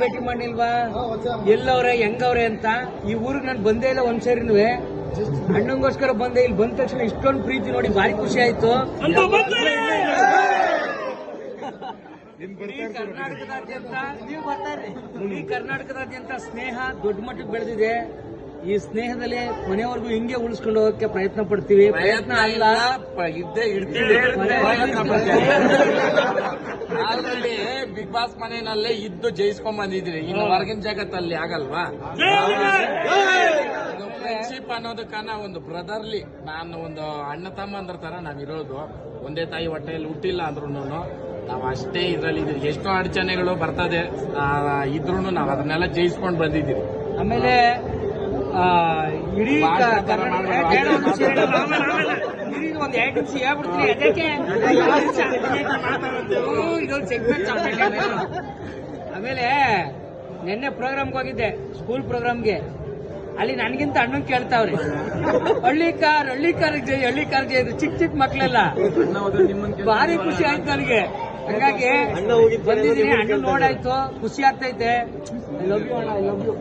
ಭೇಟಿ ಮಾಡಿಲ್ವಾ ಎಲ್ಲವ್ರೆ ಹೆಂಗವ್ರೆ ಅಂತ? ಈ ಊರಿಗೆ ನಾನು ಬಂದೇ ಇಲ್ಲ ಒಂದ್ ಸರಿ ಅಣ್ಣಂಗೋಸ್ಕರ ಬಂದೆ ಇಲ್ಲಿ ಬಂದ ತಕ್ಷಣ ಇಷ್ಟೊಂದು ಪ್ರೀತಿ ನೋಡಿ ಭಾರಿ ಖುಷಿ ಆಯ್ತು. ಕರ್ನಾಟಕದಾದ್ಯಂತ ನೀವು ಬರ್ತಾರೆ ಇಡೀ ಕರ್ನಾಟಕದಾದ್ಯಂತ ಸ್ನೇಹ ದೊಡ್ಡ ಮಟ್ಟಕ್ಕೆ ಬೆಳೆದಿದೆ. ಈ ಸ್ನೇಹದಲ್ಲಿ ಮನೆಯವರೆಗೂ ಹಿಂಗೆ ಉಳಿಸ್ಕೊಂಡು ಹೋಗಕ್ಕೆ ಪ್ರಯತ್ನ ಪಡ್ತೀವಿ. ಪ್ರಯತ್ನ ಆಗಿಲ್ಲ. ಇದ್ದೇ ಇಡ್ತೀವಿ ಬಿಗ್ ಬಾಸ್ ಮನೆಯಲ್ಲೇ ಇದ್ದು ಜಯಿಸ್ಕೊಂಡ್ ಬಂದಿದ್ರಿ ಇನ್ನು ಹೊರಗಿನ ಜಗತ್ತಲ್ಲಿ ಆಗಲ್ವಾ? ಫ್ರೆಂಡ್ಶಿಪ್ ಅನ್ನೋದಕ್ಕನ ಒಂದು ಬ್ರದರ್ಲಿ ನಾನು ಒಂದು ಅಣ್ಣ ತಮ್ಮಂದ್ರ ತರ ನಾವಿರೋದು ಒಂದೇ ತಾಯಿ ಹೊಟ್ಟೆಯಲ್ಲಿ ಹುಟ್ಟಿಲ್ಲ ಅಂದ್ರೂ ನಾವು ಅಷ್ಟೇ ಇದ್ರಲ್ಲಿ ಇದ್ರಿ ಎಷ್ಟೋ ಅಡಚಣೆಗಳು ಬರ್ತದೆ ಇದ್ರೂ ನಾವು ಅದನ್ನೆಲ್ಲ ಜಯಿಸ್ಕೊಂಡ್ ಬಂದಿದ್ದೀವಿ. ಆಮೇಲೆ ಇಡೀ ಒಂದು ಎರಡು ನಿಮಿಷ ಹೇಳ್ಬಿಡ್ತೀನಿ ಅದಕ್ಕೆ ಓ, ಇದೊಂದು ಸೆಗ್ಮೆಂಟ್ ಆಮೇಲೆ ನಿನ್ನೆ ಪ್ರೋಗ್ರಾಮ್ಗೆ ಹೋಗಿದ್ದೆ ಸ್ಕೂಲ್ ಪ್ರೋಗ್ರಾಮ್ಗೆ ಅಲ್ಲಿ ನನಗಿಂತ ಅಣ್ಣನ್ ಕೇಳ್ತಾವ್ರಿ. ಹಳ್ಳಿ ಕಾರ್ ಹಳ್ಳಿ ಕಾರ್ ಜೈ ಹಳ್ಳಿ ಕಾರ್ ಜೈ ಚಿಕ್ಕ ಚಿಕ್ಕ ಮಕ್ಕಳೆಲ್ಲ ಭಾರಿ ಖುಷಿ ಆಯ್ತು ನನಗೆ. ಹಂಗಾಗಿ ಬಂದಿದ್ದೀನಿ ಅಣ್ಣ ನೋಡಾಯ್ತು ಖುಷಿ ಆಗ್ತೈತೆ. ಐ ಲವ್ ಯು ಅಣ್ಣ ಐ ಲವ್ ಯು